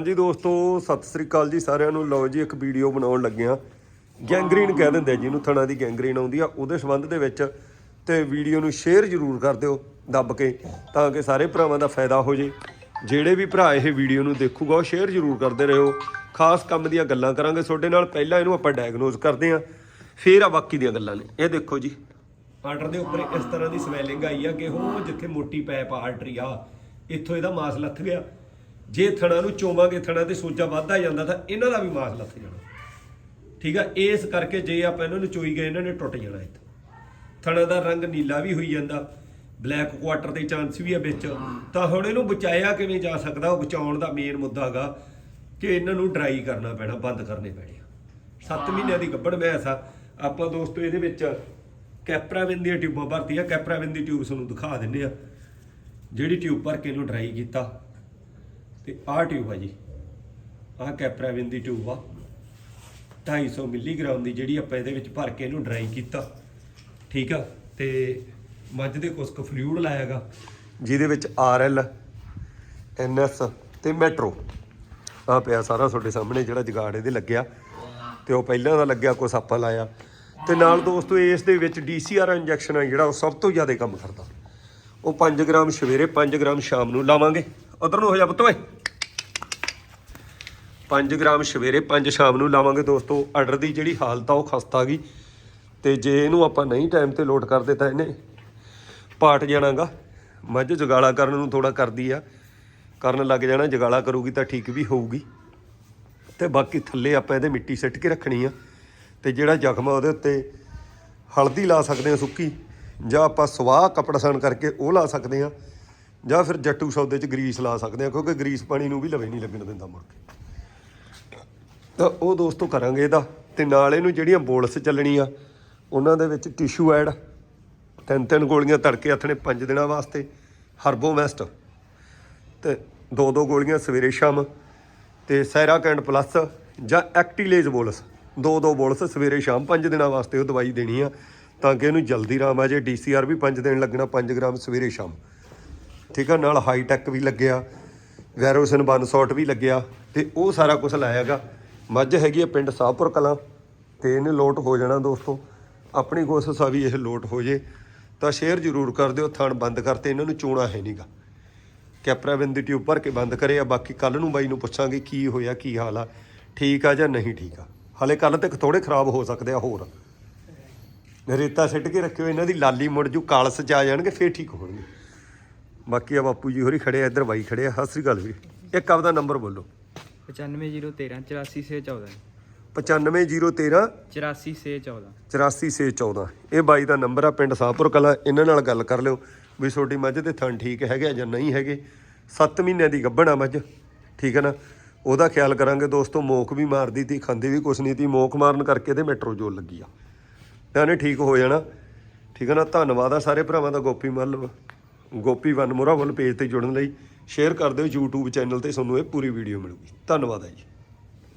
ਹਾਂਜੀ ਦੋਸਤੋ, ਸਤਿ ਸ੍ਰੀ ਅਕਾਲ ਜੀ ਸਾਰਿਆਂ ਨੂੰ। ਲਓ ਜੀ, ਇੱਕ ਵੀਡੀਓ ਬਣਾਉਣ ਲੱਗਿਆ ਗੈਂਗਰੀਨ ਕਹਿ ਦਿੰਦੇ ਜਿਹਨੂੰ ਥਣਾ ਦੀ ਗੈਂਗਰੀਨ ਆਉਂਦੀ ਆ। ਉਹਦੇ ਸੰਬੰਧ ਦੇ ਵਿੱਚ ਤੇ ਵੀਡੀਓ ਨੂੰ ਸ਼ੇਅਰ ਜ਼ਰੂਰ ਕਰ ਦਿਓ ਦੱਬ ਕੇ, ਤਾਂ ਕਿ ਸਾਰੇ ਭਰਾਵਾਂ ਦਾ ਫਾਇਦਾ ਹੋ ਜੇ। ਜਿਹੜੇ ਵੀ ਭਰਾ ਇਹ ਵੀਡੀਓ ਨੂੰ ਦੇਖੂਗਾ, ਉਹ ਸ਼ੇਅਰ ਜ਼ਰੂਰ ਕਰਦੇ ਰਹੋ। ਖਾਸ ਕੰਮ ਦੀਆਂ ਗੱਲਾਂ ਕਰਾਂਗੇ ਤੁਹਾਡੇ ਨਾਲ। ਪਹਿਲਾਂ ਇਹਨੂੰ ਆਪਾਂ ਡਾਇਗਨੋਸ ਕਰਦੇ ਆ ਫਿਰ ਆ ਬਾਕੀ ਦੀਆਂ ਗੱਲਾਂ ਨੇ। ਇਹ ਦੇਖੋ ਜੀ। ਆਰਡਰ ਦੇ ਉੱਪਰ ਇਸ ਤਰ੍ਹਾਂ ਦੀ ਸਵੈਲਿੰਗ ਆਈ ਆ ਕਿ ਉਹ ਜਿੱਥੇ ਮੋਟੀ ਪੈਪ ਆਰਟਰੀ ਆ, ਇੱਥੋਂ ਇਹਦਾ ਮਾਸ ਲੱਥ ਗਿਆ। ਜੇ ਥਣਾ ਨੂੰ ਚੋਵਾਂਗੇ ਥਣਾ ਤੇ ਸੋਜਾ ਵੱਧਦਾ ਜਾਂਦਾ ਤਾਂ ਇਹਨਾਂ ਦਾ ਵੀ ਮਾਸ ਲੱਥ ਜਾਣਾ। ਠੀਕ ਆ ਇਸ ਕਰਕੇ ਜੇ ਆਪਾਂ ਇਹਨਾਂ ਨੂੰ ਚੋਈ ਗਏ ਇਹਨਾਂ ਨੇ ਟੁੱਟ ਜਾਣਾ ਇੱਥੋਂ। ਥਣਾ ਦਾ ਰੰਗ ਨੀਲਾ ਵੀ ਹੋਈ ਜਾਂਦਾ ਬਲੈਕ ਕੁਆਟਰ ਦੇ ਚਾਂਸ ਵੀ ਆ ਵਿੱਚ। ਤਾਂ ਹੁਣ ਇਹਨੂੰ ਬਚਾਇਆ ਕਿਵੇਂ ਜਾ ਸਕਦਾ ਉਹ ਬਚਾਉਣ ਦਾ ਮੇਨ ਮੁੱਦਾ ਹੈਗਾ ਕਿ ਇਹਨਾਂ ਨੂੰ ਡਰਾਈ ਕਰਨਾ ਪੈਣਾ ਬੰਦ ਕਰਨੇ ਪੈਣੇ ਆ। 7 ਮਹੀਨਿਆਂ ਦੀ ਗੱਭਣ ਮੈਸ ਆ। ਆਪਾਂ ਦੋਸਤੋ ਇਹਦੇ ਵਿੱਚ ਕੈਪਰਾਵਿਨ ਦੀਆਂ ਟਿਊਬਾਂ ਭਰਤੀਆਂ ਕੈਪਰਾਵਿਨ ਦੀ ਟਿਊਬ ਤੁਹਾਨੂੰ ਦਿਖਾ ਦਿੰਨੇ ਆ। ਜਿਹੜੀ ਟਿਊਬ ਭਰ ਕੇ ਇਹਨੂੰ ਡਰਾਈ ਕੀਤਾ। ਤੇ ਆਹ ਟਿਊਬ ਆ ਜੀ। ਆਹ ਕੈਪਰਾਵਿਨ ਦੀ ਟਿਊਬ ਆ। 250 ਮਿਲੀਗ੍ਰਾਮ ਦੀ ਜਿਹੜੀ ਆਪਾਂ ਇਹਦੇ ਵਿੱਚ ਭਰ ਕੇ ਇਹਨੂੰ ਡਰਾਈ ਕੀਤਾ। ਠੀਕ ਆ? ਤੇ ਮੱਝ ਦੇ ਕੁਛ ਕੁ ਫਲੂਇਡ ਲਾਇਆਗਾ ਜਿਹਦੇ ਵਿੱਚ ਆਰਐਲ ਐਨਐਸ ਤੇ ਮੈਟਰੋ। ਆ ਪਿਆ ਸਾਰਾ ਤੁਹਾਡੇ ਸਾਹਮਣੇ ਜਿਹੜਾ ਜਗਾੜ ਇਹਦੇ ਲੱਗਿਆ। ਤੇ ਉਹ ਪਹਿਲਾਂ ਦਾ ਲੱਗਿਆ, ਕੁਛ ਆਪਾਂ ਲਾਇਆ। ਤੇ ਨਾਲ ਦੋਸਤੋ ਇਸ ਦੇ ਵਿੱਚ ਡੀਸੀਆਰ ਇੰਜੈਕਸ਼ਨ ਆ ਜਿਹੜਾ ਉਹ ਸਭ ਤੋਂ ਜ਼ਿਆਦਾ ਕੰਮ ਕਰਦਾ। ਉਹ 5 ਗ੍ਰਾਮ ਸਵੇਰੇ 5 ਗ੍ਰਾਮ ਸ਼ਾਮ ਨੂੰ ਲਾਵਾਂਗੇ। ਉਧਰ ਨੂੰ ਹੋ ਜਾ ਪੁੱਤ ਓਏ। 5 ਗ੍ਰਾਮ ਸਵੇਰੇ 5 ਸ਼ਾਮ ਨੂੰ ਲਾਵਾਂਗੇ ਦੋਸਤੋ। ਆਰਡਰ ਦੀ ਜਿਹੜੀ ਹਾਲਤ ਆ, ਉਹ ਖਸਤਾ ਗਈ। ਤੇ ਜੇ ਇਹਨੂੰ ਆਪਾਂ ਨਹੀਂ ਟਾਈਮ ਤੇ ਲੋਡ ਕਰਦੇ ਤਾਂ ਇਹਨੇ ਪਾਟ ਜਾਣਾਗਾ। ਮੱਝ ਜਗਾਲਾ ਕਰਨ ਨੂੰ ਥੋੜਾ ਕਰਦੀ ਆ। ਕਰਨ ਲੱਗ ਜਾਣਾ, ਜਗਾਲਾ ਕਰੂਗੀ ਤਾਂ ਠੀਕ ਵੀ ਹੋਊਗੀ। ਤੇ ਬਾਕੀ ਥੱਲੇ ਆਪਾਂ ਇਹਦੇ ਮਿੱਟੀ ਸਿੱਟ ਕੇ ਰੱਖਣੀ ਆ। ਤੇ ਜਿਹੜਾ ਜ਼ਖਮ ਆ ਉਹਦੇ ਉੱਤੇ ਹਲਦੀ ਲਾ ਸਕਦੇ ਆ ਸੁੱਕੀ। ਜਾਂ ਆਪਾਂ ਸਵਾਹ ਕਪੜਾ ਸਣ ਕਰਕੇ ਉਹ ਲਾ ਸਕਦੇ ਆ। ਜਾਂ ਫਿਰ ਜੱਟੂ ਸੌਦੇ 'ਚ ਗਰੀਸ ਲਾ ਸਕਦੇ ਆ, ਕਿਉਂਕਿ ਗਰੀਸ ਪਾਣੀ ਨੂੰ ਵੀ ਲਵੇ ਨਹੀਂ ਲੱਗਣ ਦਿੰਦਾ ਮੁੜ ਕੇ। ਤਾਂ ਉਹ ਦੋਸਤੋ ਕਰਾਂਗੇ ਇਹਦਾ ਤੇ ਨਾਲ ਇਹਨੂੰ ਜਿਹੜੀਆਂ ਬੋਲਸ ਚੱਲਣੀ ਆ ਉਹਨਾਂ ਦੇ ਵਿੱਚ ਟਿਸ਼ੂ ਐਡ ਤਿੰਨ ਤਿੰਨ ਗੋਲੀਆਂ ਤੜਕੇ ਹੱਥ ਨੇ 5 ਦਿਨਾਂ ਵਾਸਤੇ ਹਰਬੋਮੈਸਟ ਤੇ ਦੋ ਦੋ ਗੋਲੀਆਂ ਸਵੇਰੇ ਸ਼ਾਮ ਤੇ ਸੈਰਾ ਕੈਂਡ ਪਲੱਸ ਜਾਂ ਐਕਟੀਲੇਜ ਬੋਲਸ, ਦੋ ਦੋ ਬੋਲਸ ਸਵੇਰੇ ਸ਼ਾਮ 5 ਦਿਨਾਂ ਵਾਸਤੇ ਉਹ ਦਵਾਈ ਦੇਣੀ ਆ ਤਾਂ ਕਿ ਇਹਨੂੰ ਜਲਦੀ ਆਰਾਮ ਆ ਜੇ ਡੀਸੀਆਰ ਵੀ 5 ਦਿਨ ਲੱਗਣਾ 5 ਗ੍ਰਾਮ ਸਵੇਰੇ ਸ਼ਾਮ। ਠੀਕ ਆ, ਨਾਲ ਹਾਈ ਟੈਕ ਵੀ ਲੱਗਿਆ, ਵੈਰੋਸਿਨ ਬਨ ਵੀ ਲੱਗਿਆ ਤੇ ਉਹ ਸਾਰਾ ਕੁਝ ਲਾਇਆਗਾ। ਮੱਝ ਹੈਗੀ ਆ ਪਿੰਡ ਸਾਹਪੁਰ ਕਲਾਂ ਤੇ ਇਹਨੇ ਲੋਟ ਹੋ ਜਾਣਾ ਦੋਸਤੋ। ਆਪਣੀ ਕੋਸ਼ਿਸ਼ ਆ ਵੀ ਇਹ ਲੋਟ ਹੋ ਜੇ ਤਾਂ ਸ਼ੇਅਰ ਜ਼ਰੂਰ ਕਰ ਦਿਓ, ਥਣ ਬੰਦ ਕਰਤੇ, ਇਹਨਾਂ ਨੂੰ ਚੋਣਾ ਹੈ ਨਹੀਂਗਾ ਕੈਪਰਾਵਿਨ ਦੀ ਟਿਊਬ ਭਰ ਕੇ ਬੰਦ ਕਰੇ ਆ, ਬਾਕੀ ਕੱਲ ਨੂੰ ਬਾਈ ਨੂੰ ਪੁੱਛਾਂਗੇ ਕੀ ਹੋਇਆ, ਕੀ ਹਾਲ ਆ, ਠੀਕ ਆ ਜਾਂ ਨਹੀਂ ਠੀਕ ਆ। ਹਲੇ ਕੱਲ ਤੱਕ ਥੋੜੇ ਖਰਾਬ ਹੋ ਸਕਦੇ ਆ ਹੋਰ। ਰੇਤਾ ਸਿੱਟ ਕੇ ਰੱਖਿਓ, ਇਹਨਾਂ ਦੀ ਲਾਲੀ ਮੁੜ ਜੂ, ਕਾਲਸ ਚ ਆ ਜਾਣਗੇ, ਫੇਰ ਠੀਕ ਹੋਣਗੇ। ਬਾਕੀ ਆ ਬਾਪੂ ਜੀ ਹੋਰੀ ਖੜੇ ਆ, ਇੱਧਰ ਬਾਈ ਖੜੇ ਆ, ਸਤਿ ਸ੍ਰੀ ਅਕਾਲ ਵੀਰ। ਇੱਕ ਆਪਦਾ ਨੰਬਰ ਬੋਲੋ। 95013 84614 95013 84614 84614 ਇਹ ਬਾਈ ਦਾ ਨੰਬਰ ਆ ਪਿੰਡ ਸਾਹਪੁਰ ਕਲਾ। ਇਹਨਾਂ ਨਾਲ ਗੱਲ ਕਰ ਲਿਓ ਵੀ ਛੋਟੀ ਮੱਝ ਦੇ ਥਣ ਠੀਕ ਹੈਗੇ ਆ ਜਾਂ ਨਹੀਂ ਹੈਗੇ। 7 ਮਹੀਨਿਆਂ ਦੀ ਗੱਭਣ ਆ ਮੱਝ ਠੀਕ ਹੈ ਨਾ? ਉਹਦਾ ਖਿਆਲ ਕਰਾਂਗੇ ਦੋਸਤੋ ਮੋਕ ਵੀ ਮਾਰਦੀ ਤੀ ਖਾਂਦੀ ਵੀ ਕੁਛ ਨਹੀਂ ਤੀ। ਮੋਕ ਮਾਰਨ ਕਰਕੇ ਤੇ ਮੈਟਰੋਜੋਲ ਲੱਗੀ ਆ। ਤਾਂ ਇਹਨੇ ਠੀਕ ਹੋ ਜਾਣਾ। ਠੀਕ ਹੈ ਨਾ? ਧੰਨਵਾਦ ਆ ਸਾਰੇ ਭਰਾਵਾਂ ਦਾ ਗੋਪੀ ਮੱਲ। ਗੋਪੀ ਵਨ ਮੋਰਾ ਵੱਲ ਪੇਜ ਤੇ ਜੁੜਨ ਲਈ ਸ਼ੇਅਰ ਕਰ ਦਿਓ YouTube ਚੈਨਲ ਤੇ, ਤੁਹਾਨੂੰ ਇਹ ਪੂਰੀ ਵੀਡੀਓ ਮਿਲੂਗੀ। ਧੰਨਵਾਦ ਹੈ ਜੀ।